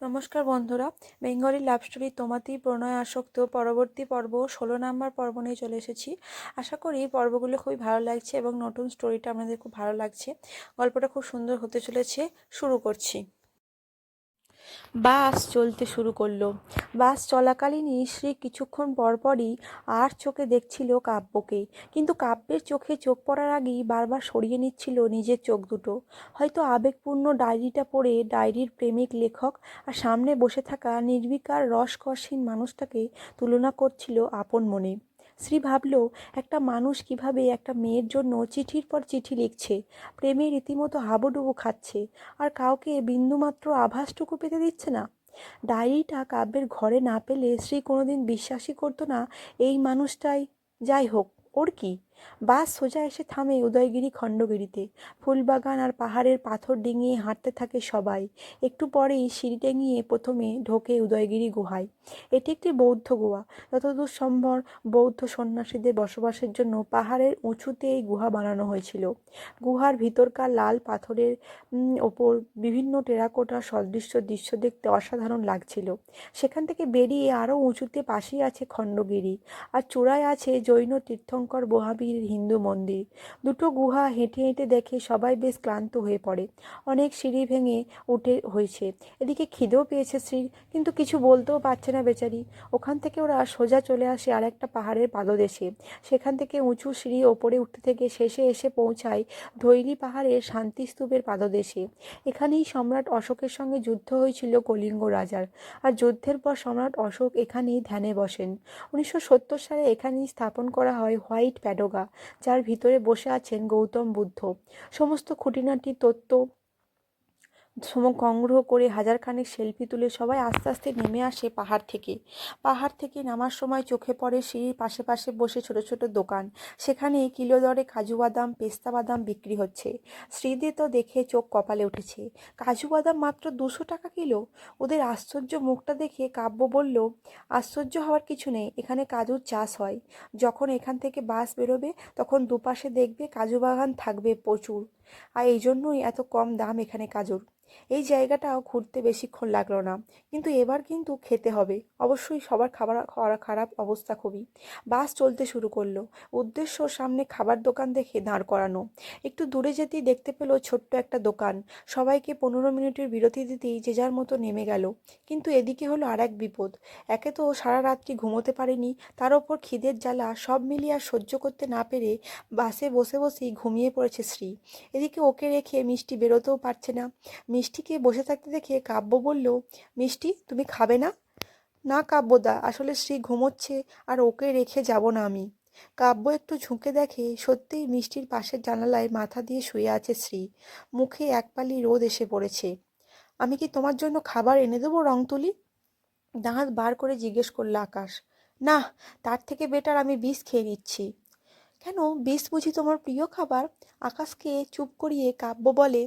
নমস্কার বন্ধুরা। Bengali love story তোমাতেই প্রণয় আসক্ত। পরবর্তী পর্ব ষোলো নাম্বার পর্ব নিয়ে চলে এসেছি। আশা করি পর্বগুলো খুবই ভালো লাগছে এবং নতুন স্টোরিটা আপনাদের খুব ভালো লাগছে। গল্পটা খুব সুন্দর হতে চলেছে। শুরু করছি। বাস চলতে শুরু করল। বাস চলাকালীনই শ্রী কিছুক্ষণ পরপরই আর চোখে দেখছিল কাব্যকে। কিন্তু কাব্যের চোখে চোখ পড়ার আগেই বারবার সরিয়ে নিচ্ছিল নিজের চোখ দুটো। হয়তো আবেগপূর্ণ ডায়েরিটা পড়ে ডায়েরির প্রেমিক লেখক আর সামনে বসে থাকা নির্বিকার রসকসহীন মানুষটাকে তুলনা করছিল আপন মনে। শ্রী ভাবল, একটা মানুষ কীভাবে একটা মেয়ের জন্য চিঠির পর চিঠি লিখছে? প্রেমে রীতিমতো হাবুডুবু খাচ্ছে। আর কাউকে বিন্দুমাত্র আভাসটুকু পেতে দিচ্ছে না? ডায়েরিটা কাব্যের ঘরে না পেলে শ্রী কোনোদিন বিশ্বাসই করতো না, এই মানুষটাই, যাই হোক, ওর কি? বাস সোজা এসে থামে উদয়গিরি খণ্ডগিরিতে। ফুলবাগান আর পাহাড়ের পাথর ডিঙিয়ে হাঁটতে থাকে সবাই। একটু পরেই সিঁড়ি টেঙিয়ে প্রথমে ঢোকে উদয়গিরি গুহায়। এটি একটি বৌদ্ধ গুহা। যতদূর সম্ভব বৌদ্ধ সন্ন্যাসীদের বসবাসের জন্য পাহাড়ের উঁচুতে এই গুহা বানানো হয়েছিল। গুহার ভিতরকার লাল পাথরের ওপর বিভিন্ন টেরাকোটার সদৃশ্য দৃশ্য দেখতে অসাধারণ লাগছিল। সেখান থেকে বেরিয়ে আরও উঁচুতে পাশেই আছে খণ্ডগিরি। আর চূড়ায় আছে জৈন তীর্থঙ্কর বহাবি হিন্দু মন্দির। দুটো গুহা হেঁটে হেঁটে দেখে সবাই বেশ ক্লান্ত হয়ে পড়ে। অনেক সিঁড়ি ভেঙে উঠে হয়েছে। এদিকে খিদেও পেয়েছে শ্রীর কিন্তু কিছু বলতেও পারছে না বেচারি। ওখান থেকে ওরা সোজা চলে আসে আর একটা পাহাড়ের পাদদেশে। সেখান থেকে উঁচু সিঁড়ি ওপরে উঠতে থেকে শেষে এসে পৌঁছায় ধৈরি পাহাড়ের শান্তিস্তূপের পাদদেশে। এখানেই সম্রাট অশোকের সঙ্গে যুদ্ধ হয়েছিল কলিঙ্গ রাজার। আর যুদ্ধের পর সম্রাট অশোক এখানেই ধ্যানে বসেন। উনিশশো সত্তর সালে এখানেই স্থাপন করা হয় হোয়াইট প্যাডোগা। যার ভিতরে বসে আছেন গৌতম বুদ্ধ। সমস্ত খুঁটিনাটি তত্ত্ব সংগ্রহ করে হাজারখানেক সেলফি তুলে সবাই আস্তে আস্তে নেমে আসে পাহাড় থেকে। পাহাড় থেকে নামার সময় চোখে পড়ে সিঁড়ির পাশে পাশে বসে ছোট ছোট দোকান। সেখানে কিলো দরে কাজু বাদাম, পেস্তা বাদাম বিক্রি হচ্ছে। শ্রীদে তো দেখে চোখ কপালে উঠেছে। কাজু বাদাম মাত্র দুশো টাকা কিলো? ওদের আশ্চর্য মুখটা দেখে কাব্য বলল, আশ্চর্য হওয়ার কিছু নেই, এখানে কাজুর চাষ হয়। যখন এখান থেকে বাস বেরোবে, তখন দুপাশে দেখবে কাজু বাগান থাকবে প্রচুর। আর এই জন্যই এত কম দাম এখানে কাজুর। এই জায়গাটাও ঘুরতে বেশিক্ষণ লাগল না। কিন্তু এবার কিন্তু খেতে হবে। অবশ্যই সবার খাবার খাওয়া খারাপ অবস্থা খুবই। বাস চলতে শুরু করল। উদ্দেশ্য সামনে খাবার দোকান দেখে দাঁড় করানো। একটু দূরে যেতেই দেখতে পেল ছোট্ট একটা দোকান। সবাইকে পনেরো মিনিটের বিরতি দিতেই যে যার মতো নেমে গেল। কিন্তু এদিকে হলো আর এক বিপদ। একে তো সারা রাত্রি ঘুমোতে পারেনি। তার ওপর খিদের জ্বালা সব মিলিয়ে আর সহ্য করতে না পেরে বাসে বসে বসেই ঘুমিয়ে পড়েছে শ্রী। এদিকে ওকে রেখে মিষ্টি বেরোতেও পারছে না। মিষ্টিকে বসে থাকতে দেখে কাব্য বলল, মিষ্টি, তুমি খাবে না? না কাব্যদা, আসলে শ্রী ঘুমোচ্ছে আর ওকে রেখে যাব না আমি। কাব্য একটু ঝুঁকে দেখে সত্যিই মিষ্টির পাশের জানালায় মাথা দিয়ে শুয়ে আছে শ্রী। মুখে এক পালি রোদ এসে পড়েছে। আমি কি তোমার জন্য খাবার এনে দেবো রং তুলি দাঁত বার করে জিজ্ঞেস করল আকাশ। না, তার থেকে বেটার আমি বিষ খেয়ে নিচ্ছি। কেন বিষ বুঝি তোমার প্রিয় খাবার? আকাশকে চুপ করিয়ে কাব্য বলে,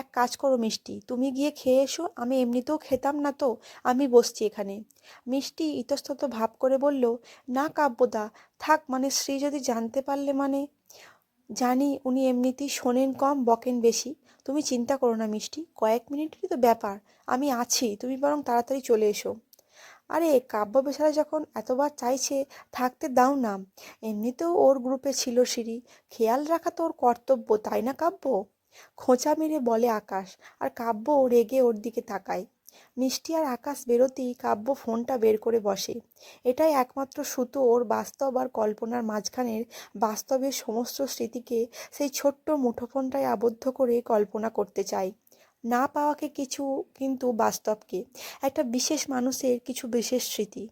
এক কাজ করো মিষ্টি, তুমি গিয়ে খেয়ে এসো, আমি এমনিতেও খেতাম না তো, আমি বসছি এখানে। মিষ্টি ইতস্তত ভাব করে বলল, না কাব্যদা, থাক মানে শ্রী যদি জানতে পারলে মানে? জানি উনি এমনিতেই শোনেন কম, বকেন বেশি। তুমি চিন্তা করো না মিষ্টি, কয়েক মিনিটেরই তো ব্যাপার, আমি আছি, তুমি বরং তাড়াতাড়ি চলে এসো। আরে, কাব্য বেচারা যখন এতবার চাইছে থাকতে দাও না। এমনিতেও ওর গ্রুপে ছিল সিঁড়ি। খেয়াল রাখা তো ওর কর্তব্য, তাই না কাব্য? খোঁচা মেরে বলে আকাশ, আর কাব্য রেগে ওর দিকে তাকায়। মিষ্টি আর আকাশ বেরোতেই কাব্য ফোনটা বের করে বসে। এটাই একমাত্র সুতো ওর বাস্তব আর কল্পনার মাঝখানের বাস্তবের সমস্ত স্মৃতিকে সেই ছোট্ট মুঠোফোনটায় আবদ্ধ করে কল্পনা করতে চায়। না পাওয়াকে কিছু কিন্তু বাস্তবকে একটা বিশেষ মানুষের কিছু বিশেষ স্মৃতি।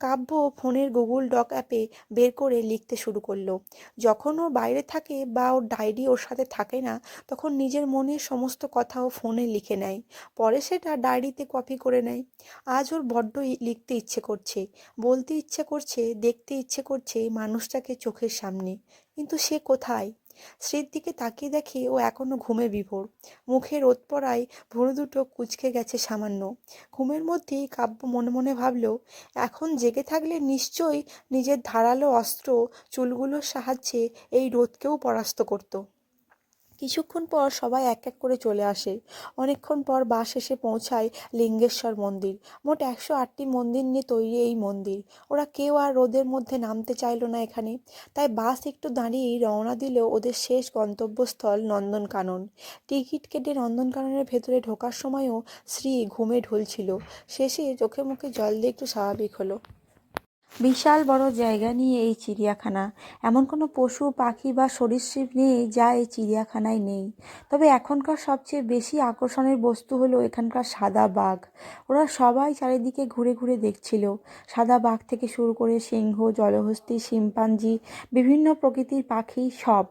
কাব্য ফোনের গুগল ডক অ্যাপে বের করে লিখতে শুরু করল। যখন ও বাইরে থাকে বা ওর ডায়েরি ওর সাথে থাকে না, তখন নিজের মনের সমস্ত কথা ও ফোনে লিখে নেয়। পরে সেটা ডায়েরিতে কপি করে নেয়। আজ ওর বড্ড লিখতে ইচ্ছে করছে। বলতে ইচ্ছে করছে, দেখতে ইচ্ছে করছে মানুষটাকে চোখের সামনে। কিন্তু সে কোথায়? স্ত্রীর দিকে তাকিয়ে দেখে ও এখনও ঘুমে বিভোর। মুখে রোদ পড়ায় ভুরু দুটো কুচকে গেছে সামান্য। ঘুমের মধ্যেই কাব্য মনে মনে ভাবল, এখন জেগে থাকলে নিশ্চয়ই নিজের ধারালো অস্ত্র, চুলগুলোর সাহায্যে এই রোদকেও পরাস্ত করত। কিছুক্ষণ পর সবাই এক এক করে চলে আসে। অনেকক্ষণ পর বাস এসে পৌঁছায় লিঙ্গেশ্বর মন্দির। মোট একশো আটটি মন্দির নিয়ে তৈরি এই মন্দির। ওরা কেউ আর রোদের মধ্যে নামতে চাইলো না এখানে। তাই বাস একটু দাঁড়িয়েই রওনা দিল ওদের শেষ গন্তব্যস্থল নন্দনকানন। টিকিট কেটে নন্দনকাননের ভেতরে ঢোকার সময়ও শ্রী ঘুমে ঢুলছিল। শেষে চোখে মুখে জল দিয়ে একটু স্বাভাবিক হলো। বিশাল বড় জায়গা নিয়ে এই চিড়িয়াখানা। এমন কোনো পশু, পাখি বা সরীসৃপ নেই যা এই চিড়িয়াখানায় নেই। তবে এখনকার সবচেয়ে বেশি আকর্ষণের বস্তু হলো এখানকার সাদা বাঘ। ওরা সবাই চারিদিকে ঘুরে ঘুরে দেখছিল। সাদা বাঘ থেকে শুরু করে সিংহ, জলহস্তি, শিম্পাঞ্জি, বিভিন্ন প্রকৃতির পাখি সব।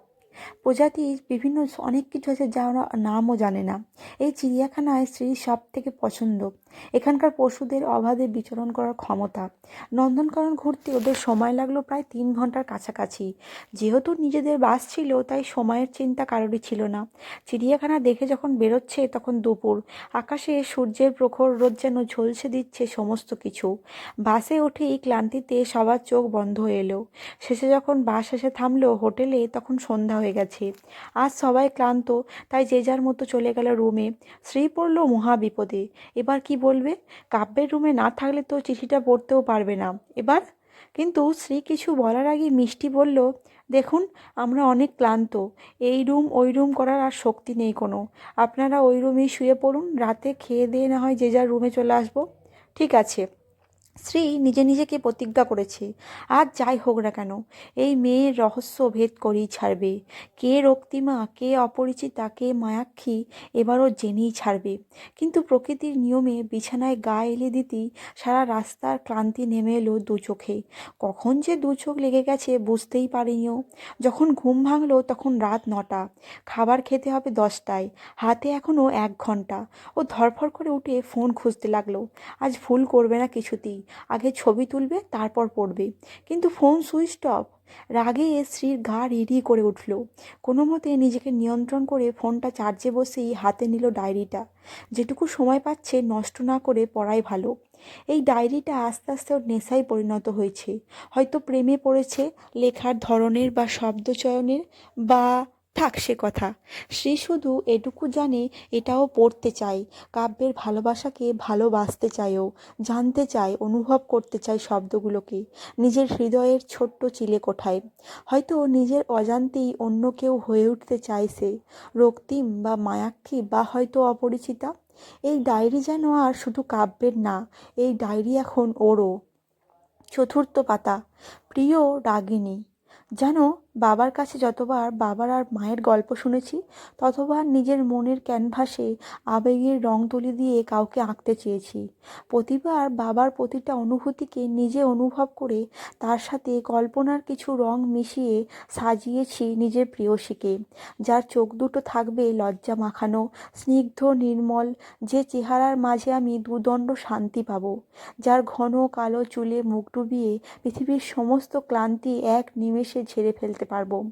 প্রজাতির বিভিন্ন অনেক কিছু আছে যা ওরা নামও জানে না। এই চিড়িয়াখানায় স্ত্রীর সব থেকে পছন্দ। এখানকার পশুদের অবাধে বিচরণ করার ক্ষমতা। নন্দনকানন ঘুরতে ওদের সময় লাগল প্রায় তিন ঘণ্টার কাছাকাছি। যেহেতু নিজেদের বাস ছিল, তাই সময়ের চিন্তা কারোরই ছিল না। চিড়িয়াখানা দেখে যখন বেরোচ্ছে, তখন দুপুর। আকাশে সূর্যের প্রখর রোদ যেন ঝলসে দিচ্ছে সমস্ত কিছু। বাসে উঠেই ক্লান্তিতে সবার চোখ বন্ধ হয়ে এলো। শেষে যখন বাস এসে থামলো হোটেলে, তখন সন্ধ্যা হয়ে গেছে। আজ সবাই ক্লান্ত, তাই যে যার মতো চলে গেল রুমে। শ্রী পড়ল মহা বিপদে। এবার কি বলবে? কাব্যের রুমে না থাকলে তো চিঠিটা পড়তেও পারবে না। এবার? কিন্তু শ্রী কিছু বলার আগে মিষ্টি বলল, দেখুন, আমরা অনেক ক্লান্ত। এই রুম, ওই রুম করার আর শক্তি নেই কোনো। আপনারা ওই রুমেই শুয়ে পড়ুন, রাতে খেয়ে দিয়ে না হয় যে যার রুমে চলে আসব। ঠিক আছে। শ্রী নিজে নিজেকে প্রতিজ্ঞা করেছে, আর যাই হোক না কেন, এই মেয়ের রহস্য ভেদ করেই ছাড়বে। কে রক্তিমা, কে অপরিচিতা, কে মায়াক্ষী, এবারও জেনেই ছাড়বে। কিন্তু প্রকৃতির নিয়মে বিছানায় গা এলে দিতেই সারা রাস্তার ক্লান্তি নেমে এলো দু চোখে। কখন যে দু চোখ লেগে গেছে বুঝতেই পারিনিও যখন ঘুম ভাঙলো তখন রাত নটা। খাবার খেতে হবে দশটায়। হাতে এখনও এক ঘণ্টা। ও ধরফর করে উঠে ফোন খুঁজতে লাগল। আজ ভুল করবে না কিছুতেই। আগে ছবি তুলবে, তারপর পড়বে। কিন্তু ফোন সুইচ অফ। রাগে স্ত্রীর গা রিডি করে উঠল। কোনো মতে নিজেকে নিয়ন্ত্রণ করে ফোনটা চার্জে বসেই হাতে নিল ডায়েরিটা। যেটুকু সময় পাচ্ছে নষ্ট না করে পড়াই ভালো। এই ডায়েরিটা আস্তে আস্তে ওর নেশায় পরিণত হয়েছে। হয়তো প্রেমে পড়েছে লেখার ধরনের বা শব্দচয়নের বা থাক সে কথা। সে শুধু এটুকু জানে, এটাও পড়তে চায়, কাব্যের ভালোবাসাকে ভালোবাসতে চায়ও, জানতে চায়, অনুভব করতে চায় শব্দগুলোকে, নিজের হৃদয়ের ছোট্ট চিলে কোঠায়। হয়তো নিজের অজান্তেই অন্য কেউ হয়ে উঠতে চাইছে রক্তিম বা মায়াক্ষী বা হয়তো অপরিচিতা। এই ডায়েরি যেন আর শুধু কাব্যের না, এই ডায়েরি এখন ওরও। চতুর্থ পাতা, প্রিয় রাগিনী জানো বাবার কাছে যতবার বাবার আর মায়ের গল্প শুনেছি, ততবার নিজের মনের ক্যানভাসে আবেগের রং তুলি দিয়ে কাউকে আঁকতে চেয়েছি। প্রতিবার বাবার প্রতিটা অনুভূতিকে নিজে অনুভব করে তার সাথে কল্পনার কিছু রং মিশিয়ে সাজিয়েছি নিজের প্রিয়সীকে। যার চোখ দুটো থাকবে লজ্জা মাখানো, স্নিগ্ধ, নির্মল, যে চেহারার মাঝে আমি দুদণ্ড শান্তি পাবো। যার ঘন কালো চুলে মুখ ডুবিয়ে পৃথিবীর সমস্ত ক্লান্তি এক নিমেষে ঝেড়ে ফেলতে পারব।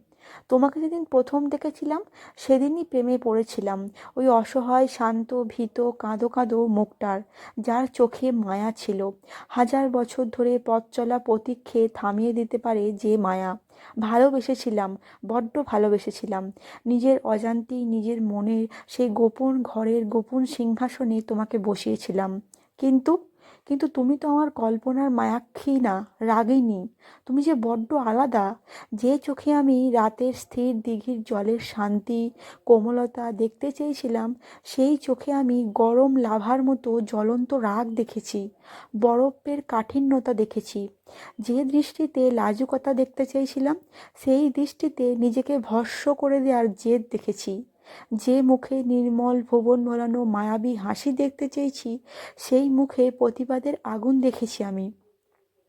তোমাকে যেদিন প্রথম দেখেছিলাম, সেদিনই প্রেমে পড়েছিলাম। ওই অসহায়, শান্ত, ভীত, কাঁদো কাঁদো মুখটার, যার চোখে মায়া ছিল। হাজার বছর ধরে পথ চলা প্রতীক্ষে থামিয়ে দিতে পারে যে মায়া। ভালোবেসেছিলাম, বড্ড ভালোবেসেছিলাম। নিজের অজান্তেই নিজের মনের সেই গোপন ঘরের গোপন সিংহাসনে তোমাকে বসিয়েছিলাম। কিন্তু কিন্তু তুমি তো আমার কল্পনার মায়াক্ষী না, রাগিনী। তুমি যে বড্ড আলাদা, যে চোখে আমি রাতের স্থির দিঘির জলের শান্তি, কোমলতা দেখতে চেয়েছিলাম, সেই চোখে আমি গরম লাভার মতো জ্বলন্ত রাগ দেখেছি, বরফের কাঠিন্যতা দেখেছি। যে দৃষ্টিতে লাজুকতা দেখতে চেয়েছিলাম, সেই দৃষ্টিতে নিজেকে ভস্য করে দেওয়ার জেদ দেখেছি। যে মুখে নির্মল ভুবন ভরানো মায়াবী হাসি দেখতে চেয়েছি, সেই মুখে প্রতিবাদের আগুন দেখেছি আমি।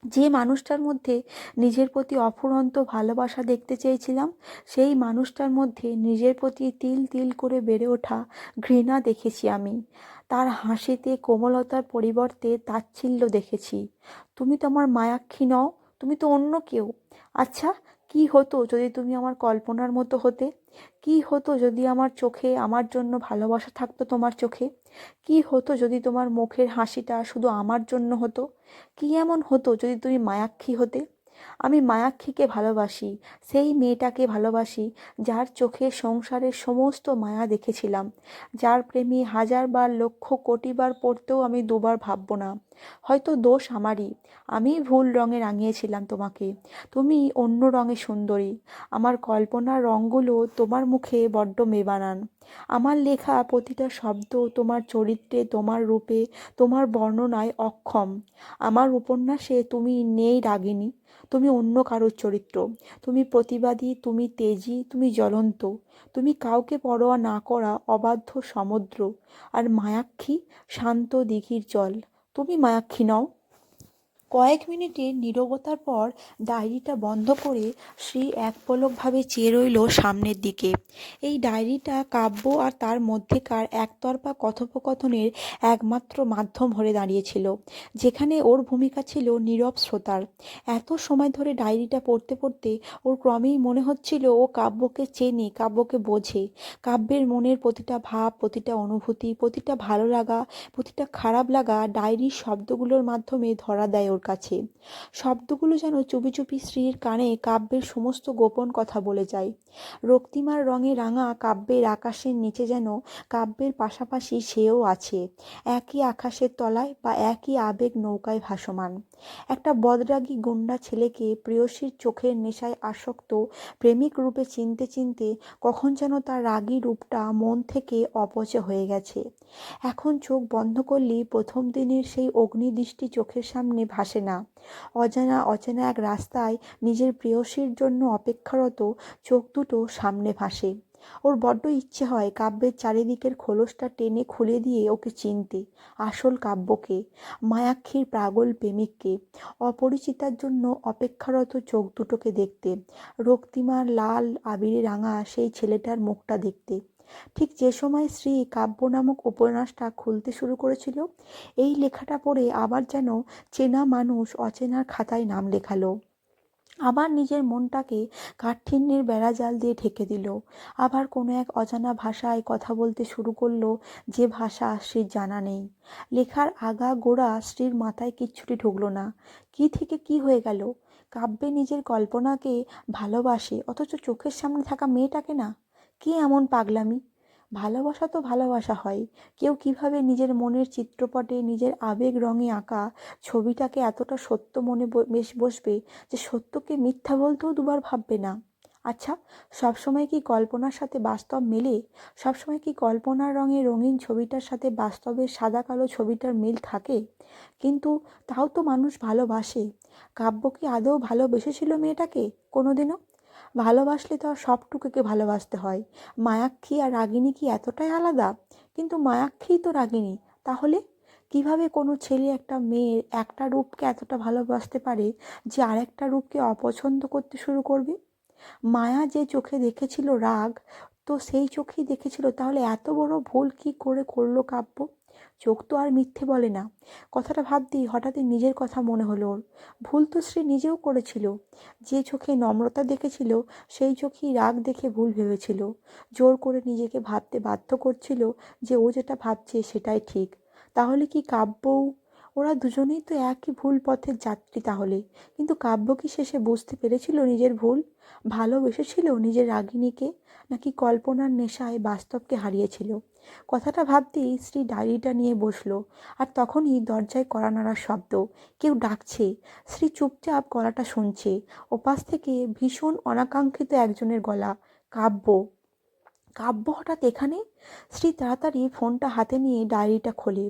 যে মানুষটার মধ্যে নিজের প্রতি অফুরন্ত ভালোবাসা দেখতে চেয়েছিলাম, সেই মানুষটার মধ্যে নিজের প্রতি তিল তিল করে বেড়ে ওঠা ঘৃণা দেখেছি আমি। তার হাসিতে, কোমলতার পরিবর্তে তাচ্ছিল্য দেখেছি। তুমি তো আমার মায়াক্ষী নও, তুমি তো অন্য কেউ। আচ্ছা কি হতো যদি তুমি আমার কল্পনার মতো হতে? কি হতো যদি আমার চোখে আমার জন্য ভালোবাসা থাকতো তোমার চোখে? কি হতো যদি তোমার মুখের হাসিটা শুধু আমার জন্য হতো? কি এমন হতো যদি তুমি মায়াক্ষী হতে? আমি মায়াক্ষীকে ভালোবাসি, সেই মেয়েটাকে ভালোবাসি, যার চোখে সংসারের সমস্ত মায়া দেখেছিলাম। যার প্রেমে হাজারবার, লক্ষ কোটিবার পড়তেও আমি দুবার ভাববো না। হয়তো দোষ আমারই। আমি ভুল রঙে রাঙিয়েছিলাম তোমাকে। তুমি অন্য রঙে সুন্দরী। আমার কল্পনার রঙগুলো তোমার মুখে বড্ড মেবানান। আমার লেখা প্রতিটা শব্দ তোমার চরিত্রে, তোমার রূপে, তোমার বর্ণনায় অক্ষম। আমার উপন্যাসে তুমি নেই রাগিনী। তুমি অন্য কারোর চরিত্র। তুমি প্রতিবাদী, তুমি তেজি, তুমি জ্বলন্ত। তুমি কাউকে পরোয়া না করা অবাধ্য সমুদ্র। আর মায়াক্ষী, শান্ত দিঘির জল। তুমি মায়াক্ষী নও। কয়েক মিনিটের নীরবতার পর ডায়েরিটা বন্ধ করে শ্রী এক পলকভাবে চেয়ে রইল সামনের দিকে। এই ডায়েরিটা কাব্য আর তার মধ্যেকার একতরফা কথোপকথনের একমাত্র মাধ্যম হয়ে দাঁড়িয়েছিল, যেখানে ওর ভূমিকা ছিল নীরব শ্রোতার। এত সময় ধরে ডায়েরিটা পড়তে পড়তে ওর ক্রমেই মনে হচ্ছিল ও কাব্যকে চেনে, কাব্যকে বোঝে। কাব্যের মনের প্রতিটা ভাব, প্রতিটা অনুভূতি, প্রতিটা ভালো লাগা, প্রতিটা খারাপ লাগা ডায়েরির শব্দগুলোর মাধ্যমে ধরা দেয় ওর কাছে। শব্দগুলো যেন চুপি চুপি স্ত্রীর কানে কাব্যের সমস্ত গোপন কথা বলে যায়। রক্তিমার রঙে রাঙা কাব্যের আকাশের নিচে যেন কাব্যের পাশাপাশি সেও আছে। একই আকাশের তলায় বা একই আবেগ নৌকায় ভাসমান। একটা বদরাগী গুন্ডা ছেলেকে প্রেয়সীর চোখের নেশায় আসক্ত, প্রেমিক রূপে চিনতে চিনতে কখন যেন তার রাগী রূপটা মন থেকে অপচয় হয়ে গেছে। এখন চোখ বন্ধ করলেই প্রথম দিনের সেই অগ্নিদৃষ্টি চোখের সামনে ভাসে না। অজানা, অচেনা এক রাস্তায় নিজের প্রেয়সীর জন্য অপেক্ষারত চোখ দুটো সামনে ভাসে। ওর বড্ড ইচ্ছে হয় কাব্যের চারিদিকের খোলসটা টেনে খুলে দিয়ে ওকে চিনতে, আসল কাব্যকে, মায়াক্ষীর পাগল প্রেমিককে, অপরিচিতার জন্য অপেক্ষারত চোখ দুটোকে দেখতে, রক্তিমার লাল আবিরে রাঙা সেই ছেলেটার মুখটা দেখতে। ঠিক যে সময় শ্রী কাব্য নামক উপন্যাসটা খুলতে শুরু করেছিল, এই লেখাটা পড়ে আবার যেন চেনা মানুষ অচেনার খাতায় নাম লেখালো। আবার নিজের মনটাকে কাঠিন্যের বেড়াজাল দিয়ে ঢেকে দিল। আবার কোনো এক অজানা ভাষায় কথা বলতে শুরু করল যে ভাষা শ্রীর জানা নেই। লেখার আগা গোড়া স্ত্রীর মাথায় কিচ্ছুটি ঢুকলো না। কি থেকে কি হয়ে গেল? কাব্যে নিজের কল্পনাকে ভালোবাসে, অথচ চোখের সামনে থাকা মেয়েটাকে না? কি এমন পাগলামি? ভালোবাসা তো ভালোবাসা হয়। কেউ কীভাবে নিজের মনের চিত্রপটে নিজের আবেগ রঙে আঁকা ছবিটাকে এতটা সত্য মনে বেশ বসবে যে সত্যকে মিথ্যা বলতেও দুবার ভাববে না? আচ্ছা সবসময় কি কল্পনার সাথে বাস্তব মেলে? সবসময় কি কল্পনার রঙে রঙিন ছবিটার সাথে বাস্তবের সাদা কালো ছবিটার মিল থাকে? কিন্তু তাও তো মানুষ ভালোবাসে। কাব্য কি আদৌ ভালোবেসেছিল মেয়েটাকে কোনোদিনও? ভালোবাসলে তো আর সবটুকুকে ভালোবাসতে হয়। মায়াক্ষী আর রাগিনী কি এতটাই আলাদা? কিন্তু মায়াক্ষীই তো রাগিনী তাহলে কীভাবে কোনো ছেলে একটা মেয়ের একটা রূপকে এতটা ভালোবাসতে পারে যে আরেকটা রূপকে অপছন্দ করতে শুরু করবে? মায়া যে চোখে দেখেছিল রাগ, তো সেই চোখেই দেখেছিল। তাহলে এত বড় ভুল কি করে করল কাব্য? চোখ তো আর মিথ্যে বলে না। কথাটা ভাবতেই হঠাৎই নিজের কথা মনে হলো ওর। ভুল তো শ্রী নিজেও করেছিল। যে চোখে নম্রতা দেখেছিল, সেই চোখেই রাগ দেখে ভুল ভেবেছিল। জোর করে নিজেকে ভাবতে বাধ্য করছিল যে ও যেটা ভাবছে সেটাই ঠিক। তাহলে কি কাব্যও ওরা দুজনেই তো একই ভুল পথের যাত্রী তাহলে। কিন্তু কাব্য কি শেষে বুঝতে পেরেছিল নিজের ভুল? ভালোবেসেছিল নিজের রাগিনীকে নাকি কল্পনার নেশায় বাস্তবকে হারিয়েছিল? কথাটা ভাবতেই স্ত্রী ডায়েরিটা নিয়ে বসল আর তখনই দরজায় কড়া নাড়ার শব্দ, কেউ ডাকছে। স্ত্রী চুপচাপ গলাটা শুনছে। ওপাশ থেকে ভীষণ অনাকাঙ্ক্ষিত একজনের গলা, কাব্য। কাব্য হঠাৎ এখানে? স্ত্রী তাড়াতাড়ি ফোনটা হাতে নিয়ে ডায়েরিটা খোলে।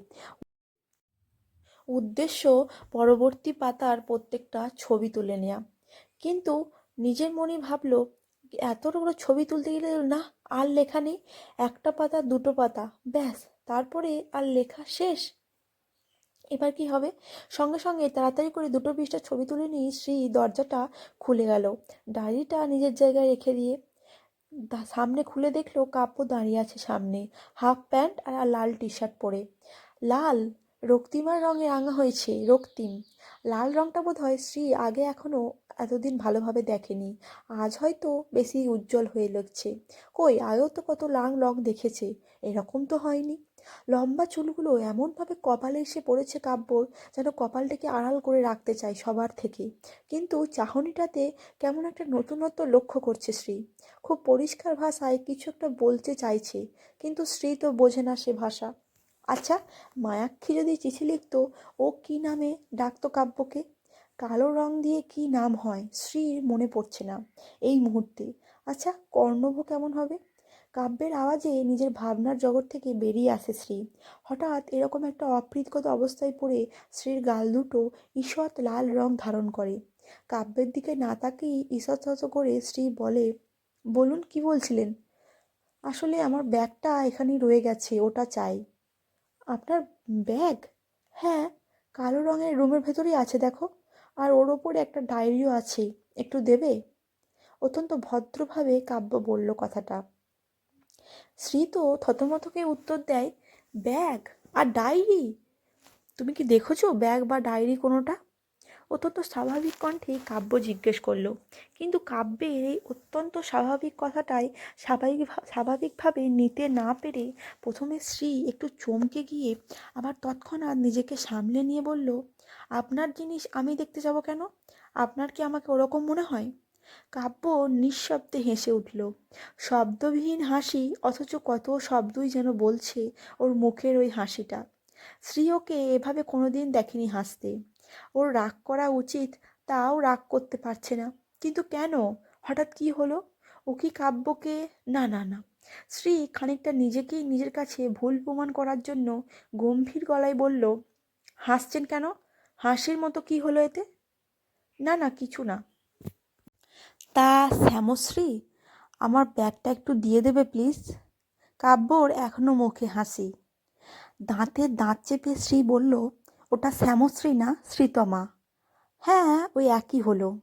উদ্দেশ্য, পরবর্তী পাতার প্রত্যেকটা ছবি তুলে নেওয়া কিন্তু নিজের মনে ভাবলো এতগুলো ছবি তুলতে গেলে না আর লেখা নেই। একটা পাতা, দুটো পাতা। ব্যাস, তারপরে আর লেখা শেষ। এবার কি হবে? সঙ্গে সঙ্গে তাড়াতাড়ি করে দুটো পৃষ্ঠা ছবি তুলে নিয়ে শ্রী দরজাটা খুলে গেল। ডায়েরিটা নিজের জায়গায় রেখে দিয়ে সামনে খুলে দেখল কাব্য দাঁড়িয়ে আছে সামনে। হাফ প্যান্ট আর লাল টি শার্ট পরে। লাল রক্তিমার রঙে রাঙা হয়েছে, রক্তিম। লাল রঙটা বোধ হয় শ্রী আগে এখনও এতদিন ভালোভাবে দেখেনি। আজ হয়তো বেশি উজ্জ্বল হয়ে লাগছে। কই, আয়ও তো কত লাং লং দেখেছে। এরকম তো হয়নি। লম্বা চুলগুলো এমনভাবে কপালে এসে পড়েছে কাব্যর, যেন কপালটাকে আড়াল করে রাখতে চায় সবার থেকে। কিন্তু চাহনিটাতে কেমন একটা নতুনত্ব লক্ষ্য করছে শ্রী। খুব পরিষ্কার ভাষায় কিছু একটা বলতে চাইছে, কিন্তু শ্রী তো বোঝে না সে ভাষা। আচ্ছা মায়াক্ষী যদি চিঠি লিখতো, ও কি নামে ডাকতো কাব্যকে? কালো রং দিয়ে কি নাম হয়? শ্রীর মনে পড়ছে না এই মুহূর্তে। আচ্ছা কর্ণভ কেমন হবে? কাব্যের আওয়াজে নিজের ভাবনার জগৎ থেকে বেরিয়ে আসে শ্রী হঠাৎ এরকম একটা অপ্রীতগত অবস্থায় পড়ে শ্রীর গাল দুটো ঈষৎ লাল রং ধারণ করে। কাব্যের দিকে না তাকিয়ে ঈষৎ করে শ্রী বলে, বলুন কি বলছিলেন? আসলে আমার ব্যাগটা এখানেই রয়ে গেছে, ওটা চাই। আপনার ব্যাগ? হ্যাঁ কালো রঙের রুমের ভেতরেই আছে, দেখো। আর ওর ওপরে একটা ডায়েরিও আছে, একটু দেবে? অত্যন্ত ভদ্রভাবে কাব্য বলল কথাটা। শ্রী তো থতমতকে উত্তর দেয়, ব্যাগ আর ডায়েরি? তুমি কি দেখেছ ব্যাগ বা ডায়েরি কোনোটা? অত্যন্ত স্বাভাবিক কণ্ঠে কাব্য জিজ্ঞেস করল। কিন্তু কাব্যের এই অত্যন্ত স্বাভাবিক কথাটাই স্বাভাবিক স্বাভাবিকভাবে নিতে না পেরে প্রথমে শ্রী একটু চমকে গিয়ে আবার তৎক্ষণাৎ নিজেকে সামলে নিয়ে বলল আপনার জিনিস আমি দেখতে যাব কেন? আপনার কি আমাকে ওরকম মনে হয়? কাব্য নিঃশব্দে হেসে উঠল। শব্দবিহীন হাসি, অথচ কত শব্দই যেন বলছে ওর মুখের ওই হাসিটা। শ্রী ওকে এভাবে কোনোদিন দেখেনি হাসতে। ওর রাগ করা উচিত, তাও রাগ করতে পারছে না। কিন্তু কেন? হঠাৎ কি হলো? ও কি কাব্যকে? না না না। শ্রী খানিকটা নিজেকেই নিজের কাছে ভুল প্রমাণ করার জন্য গম্ভীর গলায় বলল, হাসছেন কেন? হাসির মতো কি হলো এতে? না না, কিছু না। তা শ্যামশ্রী, আমার ব্যাগটা একটু দিয়ে দেবে প্লিজ? কাব্যর এখনও মুখে হাসি। দাঁতে দাঁত চেপে শ্রী বলল, ওটা শ্যামশ্রী না, শ্রীতমা? হ্যাঁ ওই একই হলো।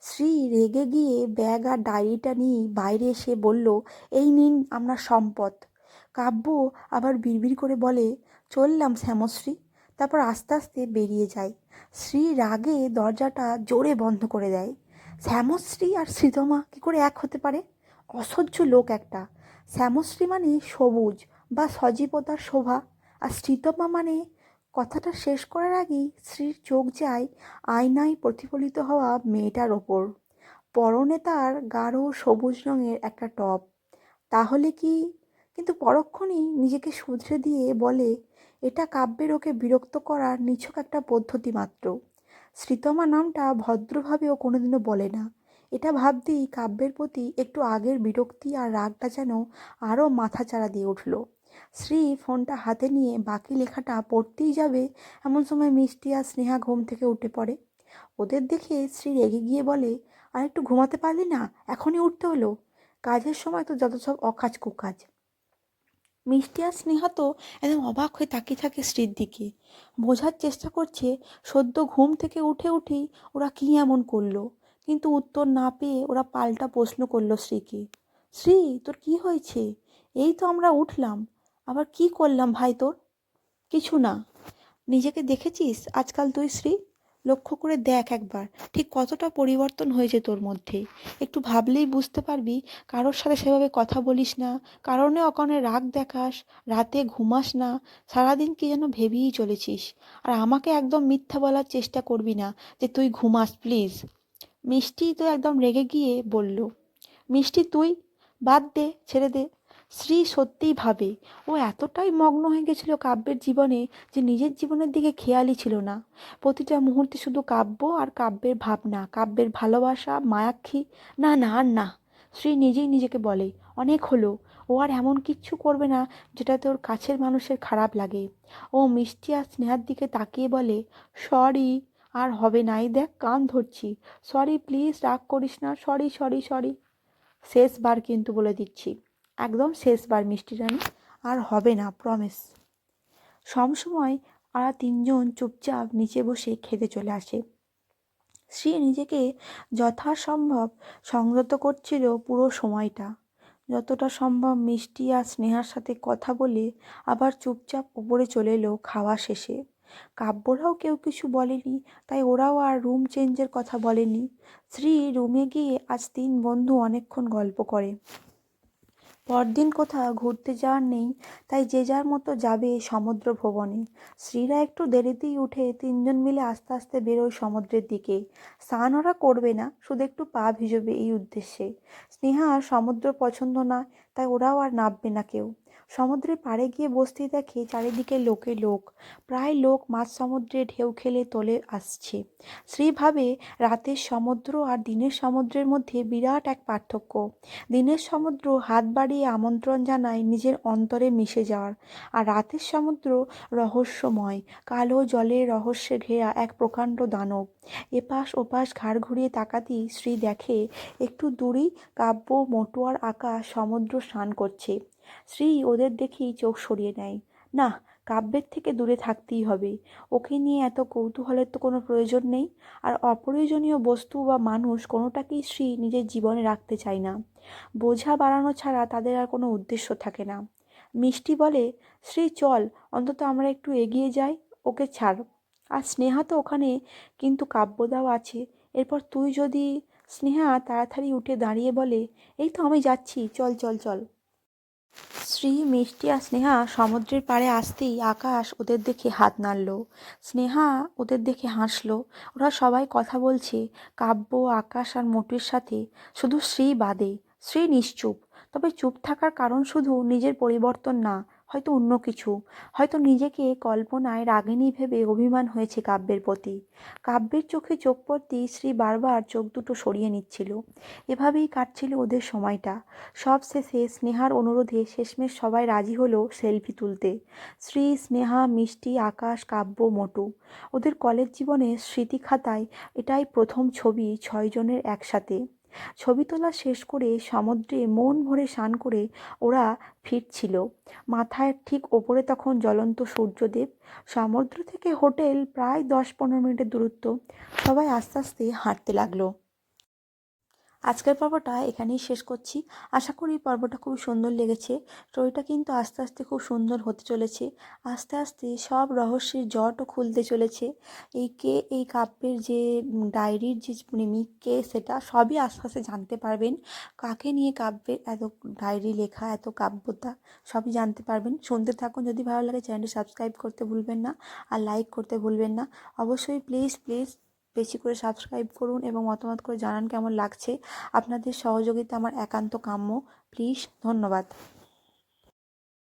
শ্রী রেগে গিয়ে ব্যাগ আর ডায়েরিটা নিয়ে বাইরে এসে বলল, এই নিন, আমরা সম্পদ। কাব্য আবার বিড়বিড় করে বলে, চললাম শ্যামশ্রী। তারপর আস্তে আস্তে বেরিয়ে যায়। শ্রী রাগে দরজাটা জোরে বন্ধ করে দেয়। শ্যামশ্রী আর শ্রীতমা কী করে এক হতে পারে? অসহ্য লোক একটা। শ্যামশ্রী মানে সবুজ বা সজীবতার শোভা। আর শ্রীতমা মানে কথাটা শেষ করার আগেই শ্রীর চোখ যায় আয়নায় প্রতিফলিত হওয়া মেয়েটার ওপর। পরনে তার গাঢ় সবুজ রঙের একটা টপ। তাহলে কি? কিন্তু পরক্ষণেই নিজেকে শুধরে দিয়ে বলে এটা কাব্যের ওকে বিরক্ত করার নিছক একটা পদ্ধতি মাত্র। শ্রীতমা নামটা ভদ্রভাবেও কোনোদিনও বলে না। এটা ভাবতেই কাব্যের প্রতি একটু আগের বিরক্তি আর রাগটা যেন আরও মাথাচাড়া দিয়ে উঠল। শ্রী ফোনটা হাতে নিয়ে বাকি লেখাটা পড়তেই যাবে এমন সময় মিষ্টি আর স্নেহা ঘুম থেকে উঠে পড়ে। ওদের দেখে শ্রী রেগে গিয়ে বলে, আর একটু ঘুমাতে পারলি না? এখনই উঠতে হলো। কাজের সময় তো যত সব অকাজ কুকাজ। মিষ্টি আর স্নেহা তো একদম অবাক হয়ে তাকিয়ে থাকে স্ত্রীর দিকে। বোঝার চেষ্টা করছে, সদ্য ঘুম থেকে উঠে উঠেই ওরা কী এমন করল? কিন্তু উত্তর না পেয়ে ওরা পাল্টা প্রশ্ন করল শ্রীকে শ্রী তোর কি হয়েছে? এই তো আমরা উঠলাম। আবার কি করলাম ভাই তোর? কিছু না। নিজেকে দেখেছিস আজকাল তুই শ্রী লক্ষ্য করে দেখ একবার, ঠিক কতটা পরিবর্তন হয়েছে তোর মধ্যে। একটু ভাবলেই বুঝতে পারবি, কারোর সাথে সেভাবে কথা বলিস না, কারণে অকারণে রাগ দেখাস, রাতে ঘুমাস না, সারাদিন কি যেন ভেবেই চলেছিস। আর আমাকে একদম মিথ্যা বলার চেষ্টা করবি না যে তুই ঘুমাস, প্লিজ। মিষ্টি তো একদম রেগে গিয়ে বলল, মিষ্টি তুই, বাদ দে, ছেড়ে দে। শ্রী সত্যিই ভাবে। ও এতটাই মগ্ন হয়ে গেছিল কাব্যের জীবনে যে নিজের জীবনের দিকে খেয়ালই ছিল না। প্রতিটা মুহূর্তে শুধু কাব্য আর কাব্যের ভাবনা, কাব্যের ভালোবাসা, মায়াক্ষী। না না, আর না। শ্রী নিজেই নিজেকে বলে, অনেক হলো। ও আর এমন কিচ্ছু করবে না যেটাতে ওর কাছের মানুষের খারাপ লাগে। ও মিষ্টি আর স্নেহার দিকে তাকিয়ে বলে, সরি, আর হবে নাই দেখ, কান ধরছি। সরি, প্লিজ, রাগ করিস না। Sorry sorry sorry. শেষবার কিন্তু বলে দিচ্ছি। একদম শেষবার মিষ্টি রানী, আর হবে না প্রমিস সবসময় আর তিনজন চুপচাপ নিচে বসে খেতে চলে আসে। শ্রী নিজেকে যথাসম্ভব সংযত করছিল পুরো সময়টা। যতটা সম্ভব মিষ্টি আর স্নেহার সাথে কথা বলে আবার চুপচাপ উপরে চলে এলো খাওয়া শেষে। কাব্যরাও কেউ কিছু বলেনি, তাই ওরাও আর রুম চেঞ্জের কথা বলেনি। শ্রী রুমে গিয়ে আজ তিন বন্ধু অনেকক্ষণ গল্প করে। পরদিন কোথাও ঘুরতে যাওয়ার নেই, তাই যে যার মতো যাবে সমুদ্র ভবনে স্ত্রীরা একটু দেরিতেই উঠে তিনজন মিলে আস্তে আস্তে বেরোয় সমুদ্রের দিকে। স্নান ওরা করবে না, শুধু একটু পা ভিজবে এই উদ্দেশ্যে। স্নেহা সমুদ্র পছন্দ না তাই ওরাও আর নামবে না কেউ। সমুদ্রের পাড়ে গিয়ে বসতেই দেখে চারিদিকে লোকে লোক। প্রায় লোক মাঝ সমুদ্রে ঢেউ খেলে তোলে আসছে। শ্রী ভাবে রাতের সমুদ্র আর দিনের সমুদ্রের মধ্যে বিরাট এক পার্থক্য। দিনের সমুদ্র হাত বাড়িয়ে আমন্ত্রণ জানায় নিজের অন্তরে মিশে যাওয়ার। আর রাতের সমুদ্র রহস্যময়, কালো জলের রহস্যে ঘেরা এক প্রকাণ্ড দানব। এপাশ ওপাশ ঘাড় ঘুরিয়ে তাকাতেই শ্রী দেখে একটু দূরেই কাব্য মটুয়ার আঁকা সমুদ্র স্নান করছে। শ্রী ওদের দেখেই চোখ সরিয়ে নেয়। না, কাব্যের থেকে দূরে থাকতেই হবে। ওকে নিয়ে এত কৌতূহলের তো কোনো প্রয়োজন নেই। আর অপ্রয়োজনীয় বস্তু বা মানুষ কোনোটাকেই শ্রী নিজের জীবনে রাখতে চায় না। বোঝা বাড়ানো ছাড়া তাদের আর কোনো উদ্দেশ্য থাকে না। মিষ্টি বলে শ্রী চল, অন্তত আমরা একটু এগিয়ে যাই, ওকে ছাড়। আর স্নেহা তো ওখানে কিন্তু কাব্যদাও আছে। এরপর তুই যদি, স্নেহা তাড়াতাড়ি উঠে দাঁড়িয়ে বলে, এই তো আমি যাচ্ছি, চল চল চল। শ্রী মিষ্টি আর স্নেহা সমুদ্রের পাড়ে আসতেই আকাশ ওদের দেখে হাত নাড়ল। স্নেহা ওদের দেখে হাসলো। ওরা সবাই কথা বলছে। কাব্য, আকাশ আর মোটুর সাথে। শুধু শ্রী বাদে। শ্রী নিশ্চুপ। তবে চুপ থাকার কারণ শুধু নিজের পরিবর্তন না। হয়তো অন্য কিছু। হয়তো নিজেকে কল্পনায় রাগিনী ভেবে অভিমান হয়েছে কাব্যের প্রতি। কাব্যের চোখে চোখ পড়তেই শ্রী বারবার চোখ দুটো সরিয়ে নিচ্ছিল। এভাবেই কাটছিল ওদের সময়টা। সব শেষে স্নেহার অনুরোধে শেষমেশ সবাই রাজি হলো সেলফি তুলতে। শ্রী স্নেহা, মিষ্টি, আকাশ, কাব্য, মোটু। ওদের কলেজ জীবনের স্মৃতি খাতায় এটাই প্রথম ছবি ছয়জনের একসাথে। ছবি তোলা শেষ করে সমুদ্রে মন ভরে স্নান করে ওরা ফিরছিল। মাথায় ঠিক ওপরে তখন জ্বলন্ত সূর্যদেব। সমুদ্র থেকে হোটেল প্রায় দশ পনেরো মিনিটের দূরত্ব। সবাই আস্তে আস্তে হাঁটতে লাগল। আজকের পর্বটা এখানেই শেষ করছি। আশা করি পর্বটা খুব সুন্দর লেগেছে। স্টোরিটা কিন্তু আস্তে আস্তে খুব সুন্দর হতে চলেছে। আস্তে আস্তে সব রহস্যের জটও খুলতে চলেছে। এই কে, এই কাব্যের যে ডায়েরির যে প্রেমিক কে সেটা সবই আস্তে আস্তে জানতে পারবেন। কাকে নিয়ে কাব্যের এত ডায়েরি লেখা, এত কাব্যতা সবই জানতে পারবেন। শুনতে থাকুন। যদি ভালো লাগে চ্যানেলটি সাবস্ক্রাইব করতে ভুলবেন না আর লাইক করতে ভুলবেন না। অবশ্যই প্লিজ প্লিজ বেশি করে সাবস্ক্রাইব করুন এবং মতামত করে জানান কেমন লাগছে। আপনাদের সহযোগিতা আমার একান্ত কাম্য। প্লিজ ধন্যবাদ।